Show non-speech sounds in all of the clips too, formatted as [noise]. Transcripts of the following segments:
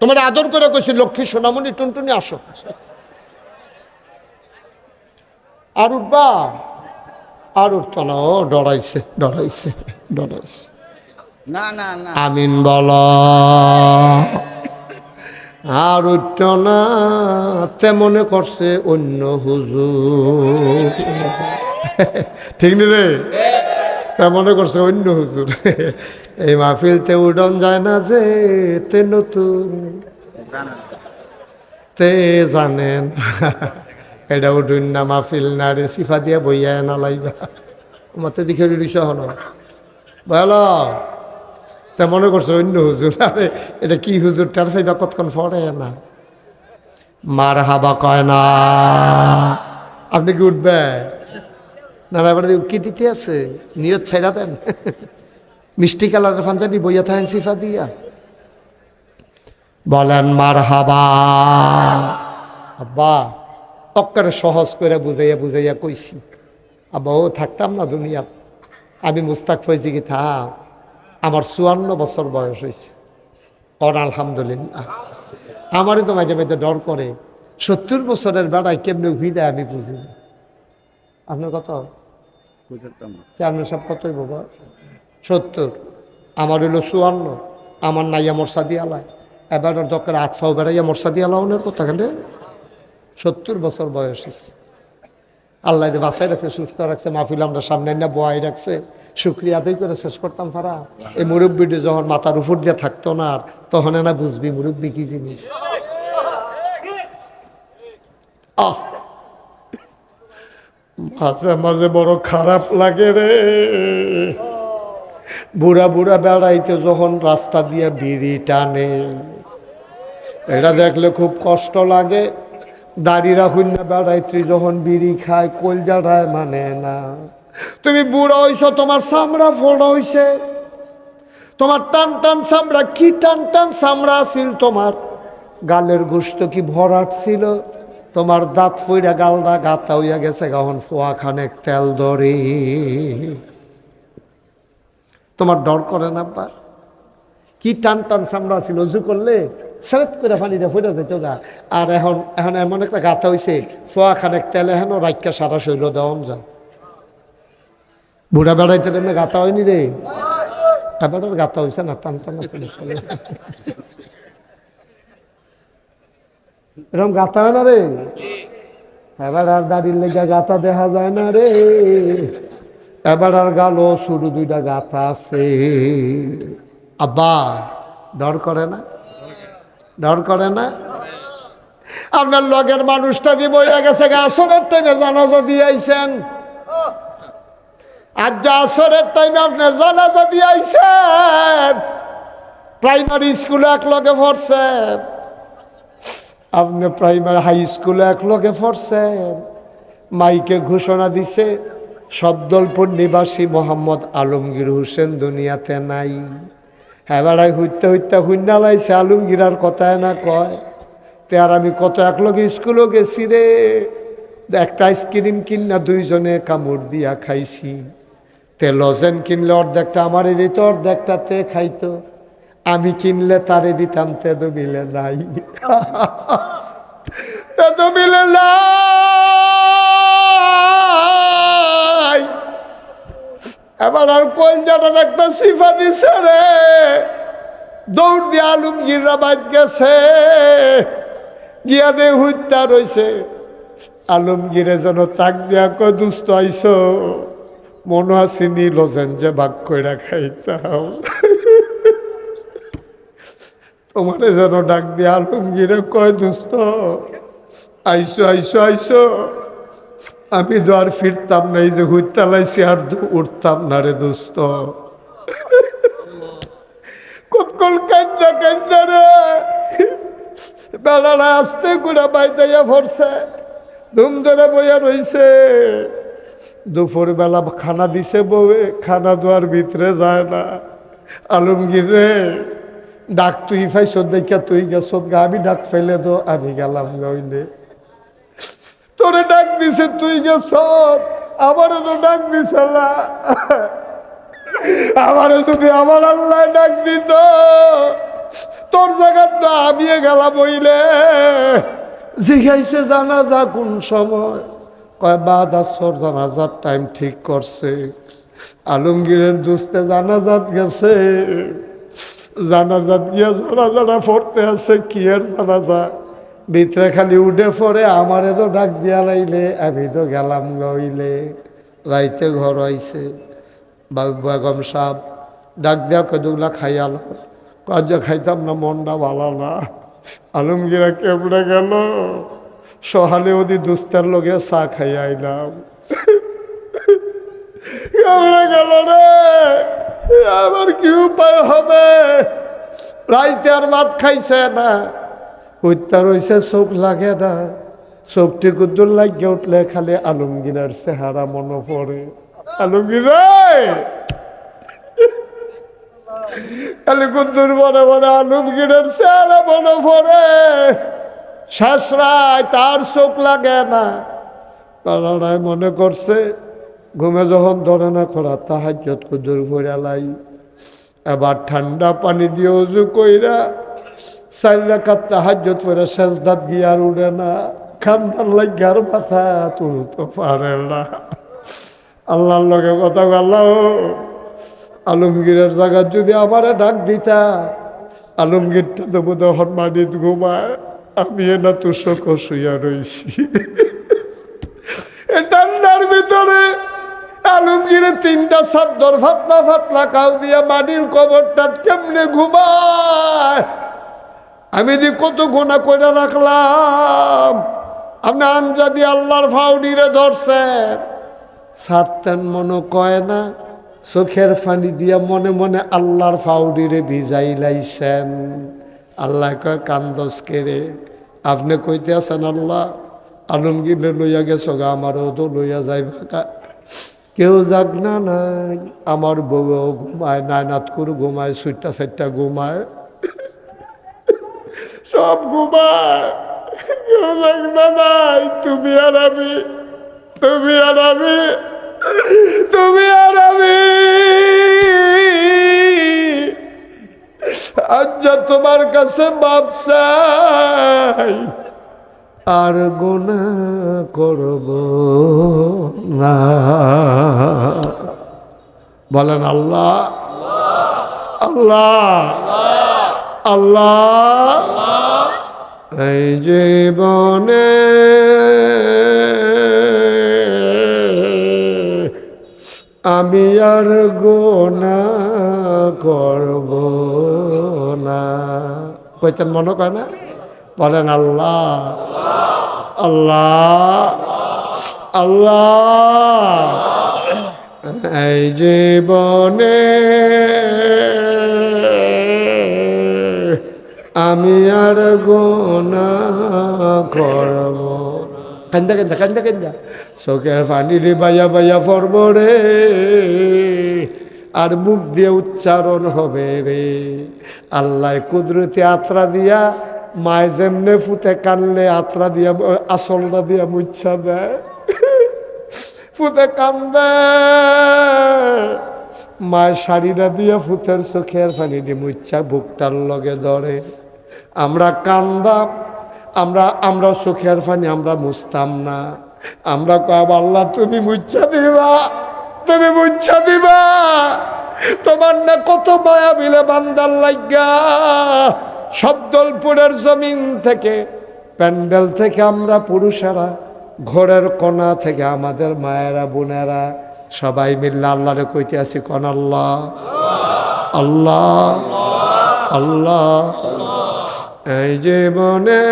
তোমার আদর করে কইছি লক্ষ্মী সোনামণি টুনটুনি আসো। আর উঠবা? আর উঠতো না ও ডরাইছে ডরাইছে ডরাইছে। না না না। আমিন বল। আর উঠত না তেমনে করছে অন্য হুজুর। ঠিক নি রে? তেমনে করছে, অন্য হুজুর, এই মাহফিলতে উডন যায় না যে তে নতুন। তে জানেন এটা উঠুন না মাহফিল না রে, সিফা দিয়া বইয়া না লাইবা। মতে দিকে রিস হন বল, তা মনে করছ, অন্য হুজুর, আরে, এটা কি হুজুর, তার ফাইবা কতক্ষণ পড়ে না? মার হাবা কয় না। আপনি কি উঠবে না না এবারে কি দিতে আছে, নিয়ত ছেড়া দেন। মিষ্টি কালারের পাঞ্জাবি বইয়া থাকেন সিফা দিয়া। বলেন মার হাবা আব্বা, অক্কারে সহজ করে বুঝাইয়া বুঝাইয়া কইছি। আব্বা, ও থাকতাম না দুনিয়া আমি মুস্তাক ফৈজি কি থাক। আমার চুয়ান্ন বছর বয়স হয়েছে কর আলহামদুলিল্লাহ। আমারই তো মাঝে মাঝে ডর করে। সত্তর বছরের বেড়ায় কেমনে উঠি দেয় আমি বুঝি না। আপনার কত? চেয়ারম্যান সব কতই বাবা সত্তর। আমার হইল চুয়ান্ন। আমার নাইয়া মর্সা দিয়ালায় এবার ওর দরকার আছাও বেড়াইয়া মর্সা দিয়ালাওনের কথা কেন? সত্তর বছর বয়স হয়েছে আল্লাহ বাসায় রাখছে সুস্থ রাখছে মাহফিল আমরা সামনে না বয়াই রাখছে। শুক্রিয়া আদায় করে শেষ করতাম পারা এই মুরব্বীটি যখন মাথার উপর দিয়ে থাকতো না আর তখন না বুঝবি মুরব্বী কি জিনিস। মাঝে মাঝে বড় খারাপ লাগে রে। বুড়া বুড়া বেড়াইতে যখন রাস্তা দিয়ে বিড়ি টানে, এটা দেখলে খুব কষ্ট লাগে। দাড়ি রাখুন না বেড়াইতে যখন বিড়ি খায়, কলজাটায় মানে না। তুমি বুড়া হইছ, তোমার চামড়া ফোড়া হইছে। তোমার টান টান চামড়া, কি টান টান চামড়া আছিল তোমার? গালের গোস্ত কি ভরাট ছিল? তোমার দাঁত ফইরা গালটা গাতা হইয়া গেছে গহন ফোয়া খানেক তেল দরে তোমার ডর করে না বা কি টান টান চামড়া ছিল উজু করলে সেরেত করে পানিটা ফইরা যেত গা। আর এখন এখন এমন একটা গাথা হইছে ফোয়া খানেক তেল এখনও রাইকা সারা শৈল দেওয়ান যায়। বুড়া বেড়াইতে গাথা হয়নি রে। এবার গাথা হইছে না, টান টান এরকম গাথা হয় না রে? এবার আর দাড়ির লেগা গাথা দেখা যায় না রে। এবার আর গালো শুরু দুইটা গাথা আছে। আব্বা, ডর করে না? ডর করে না? আপনার লগের মানুষটা দিয়ে বইয়া গেছে গা, আসরের টাইমে জানাজা দিয়ে আইছেন। আজ যা আসরের টাইমে আপনি জানাজা দিয়ে আইছেন। প্রাইমারি স্কুলে এক লগে পড়ছেন। আপনি প্রাইমারি হাই স্কুলে এক লগে পড়ছেন মাইকে ঘোষণা দিছে শব্দলপুর নিবাসী মোহাম্মদ আলমগীর হোসেন দুনিয়াতে নাই। বেড়াই হইতে হইতে হুন্না লাইছে আলমগীরার কথায় না কয়। তে আর আমি কত একলগে স্কুলও গেছি রে একটা আইসক্রিম কিনা দুইজনে কামড় দিয়া খাইছি। তে লজেন কিনলে অর্ধেকটা আমারে দিত অর্ধেকটা তে খাইতো। আমি কিনলে তারে দিতাম তেদো বিলে নাই। [laughs] তেদো বিলে নাই। এবার আর কলজাটা একটা সিফা দিছে রে? দৌড় দিয়ে আলমগীররা বাদ গেছে। গিয়া দে হুত্যা রইছে আলমগীরে যেন তাক দিয়া কয় দুস্থ আইস মনে আসিনি লজেন যে ভাগ কইরা খাইতাম। তোমারে যেন ডাক দিয়ে আলমগীরে কয় দুস্থ আইসো আইসো আইসো। আমি তো আর ফিরতাম না, এই যে হুইতালাইছি, আর উঠতাম না রে দোস্ত। কতক্ষণ কান্দা কান্দা রে। বেড়ারা আসতে গুড়া বাইদাইয়া ভরছে ধুম ধরে বইয়া রইছে। দুপুর বেলা খানা দিছে বউয়ে, খানা দেওয়ার ভিতরে যায় না। আলমগীর রে ডাক তুই ফাইস দেখা তুই গেছ আমি ডাক ফেলে তো আমি গেলাম গইলে। তোরে ডাক দিছে, তুই গেছ আমারও তো ডাক দিছে না। আমারও যদি আমার আল্লাহ ডাক দিত, তোর জায়গার তো আমি গেলাম বইলে জিজ্ঞাইছে জানাজা কোন সময়? কয়, বাদ আসর, জানাজার টাইম ঠিক করছে। আলমগীরের দুস্তে জানাজাত গেছে। জানাজাত গিয়া জানাজাটা পড়তে আছে, কি আর জানাজা? ভিতরে খালি উঠে পড়ে, আমারে তো ডাক দিয়া লাইলে, আমি তো গেলাম গইলে রাইতে ঘর আইছে বাগম সাহ ডাক দেওয়া কদুগুলা খাইয়াল কাজ খাইতাম না, মনটা ভালো না। আলমগীরা কেমনে গেল? সহালে ওদি দুস্তার লগে চা খাই আইলাম। কেমনে গেল রে? আমার কি উপায় হবে? রাইতে আর ভাত খাইছে না। হত্যা রয়েছে চোখ লাগে না। চোখটি কুদ্দুর লাগিয়ে উঠলে খালি আলমগীরার চেহারা মনে পড়ে। আলমগীর খালি কুদ্দুর মনে মনে আলমগীরের চেহারা মনে পড়ে। শাসরায় তার চোখ লাগে না। তারাই মনে করছে ঘুমে যখন ধরে না করা তাহাজ্জত কুদ্দুর ভরে লাই। এবার ঠান্ডা পানি দিয়ে উজু কইরা চার রাখার তাহাজ্জত করে শেষদাত গিয়ার উড়ে না। খান্দার লাগার মাথা তুলতে পারে না। আল্লাহর লগে কথা আল্লাহ আলমগীরের জায়গা যদি আমারে ডাক দিতা, আলমগীরটা তো বোধ হনমানিত ঘুমায়। আমি না তো শোক শুইয়া রইছি। এ ঠান্ডার ভিতরে আলমগীরে তিনটা সাদ্দর ফাতলা ফাতলা কাউ দিয়া মাটির কবরটা কেমনে ঘুমায়? আমি যে কত গোনা করে রাখলাম। আপনি আনজাদি আল্লাহর ফাউডিরে ধরছেন। ছাড়তেন মনে কয় না, চোখের ফানি দিয়া মনে মনে আল্লাহর ফাউডিরে ভিজাই লাইছেন আল্লাহ কয়, কান্দস কেরে আপনি কইতে আছেন, আল্লাহ আলমগীরে লইয়া গেছো গা আমারও তো লইয়া যাই ভাকা কেউ না, নাই। আমার বউ ঘুমায়, নায়নাত করে ঘুমায় সুইটটা সাইটটা ঘুমায়। সব ঘুমায়। কেউ যাক না, নাই। তুমি আর আমি, তুমি আর আমি, তুমি আর আমি। আজ তোমার কাছে বাপ আর গোনা করব না। বলেন আল্লাহ। আল্লাহ। আল্লাহ। এই জীবনে আমি আর গোনা করব না। কইতেন মনে কয় না? বলেন আল্লাহ। আল্লাহ। আল্লাহ। এই জীবনে আমি আর গোনা করব কান্দা কান্দা কান্দা কান্দা। চোখের পানি রে বাইয়া বাইয়া পড়ব রে। আর মুখ দিয়ে উচ্চারণ হবে রে। আল্লাহ কুদরতি আত্রা দিয়া মায় যেমনে ফুতে কানলে আত্রা দিয়া আসলটা দিয়া মুচ্ছা দেয় ফুতে কান্দে মায়ের শাড়িটা দিয়া ফুতের চোখের পানি দিয়ে মুচ্ছা বুকটার লগে ধরে। আমরা কান্দাম, আমরা আমরা চোখের পানি আমরা মুছতাম না। আমরা কব আল্লাহ, তুমি মুচ্ছা দিবা, তুমি মুচ্ছা দিবা। তোমার না কত মায়া মিলে বান্দার লাগা শব্দলপুরের জমিন থেকে, প্যান্ডেল থেকে আমরা পুরুষেরা, ঘরের কোনা থেকে আমাদের মায়েরা, বোনেরা, সবাই মিললে আল্লাহরে কইতে আছি, কন আল্লাহ? আল্লাহ আল্লাহ। এই জীবনে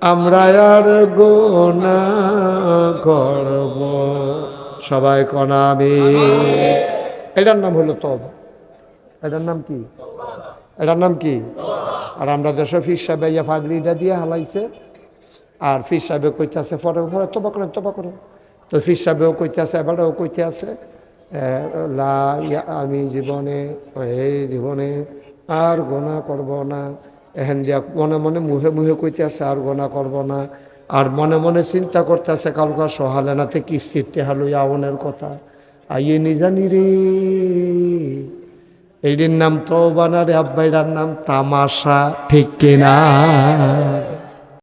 আমরা আর গোনা করব। সবাই কনাবি এটার নাম হলো তব এটার নাম কি? এটার নাম কি? আর আমরা দেশে ফির সাহেব ইয়া ফাগরিটা দিয়ে হালাইছে। আর ফির সাহেবে কইতে আছে পরে পরে তোবা করেন তোবা করেন। তো ফির সাহেবেও কইতে আছে এবারেও কইতে আছে লা আমি জীবনে, এই জীবনে আর গোনা করব না। এহেন দিয়া মনে মনে মুহে মুহে কইতে আছে আর গোনা করব না। আর মনে মনে চিন্তা করতে আছে কালকা সহালে নাতে কিস্তির টেহালুই আওনের কথা। আইয়ে নিজানি রে। এইটির নাম তৌবানারে আব্বাইটার নাম তামাশা ঠিক কিনা?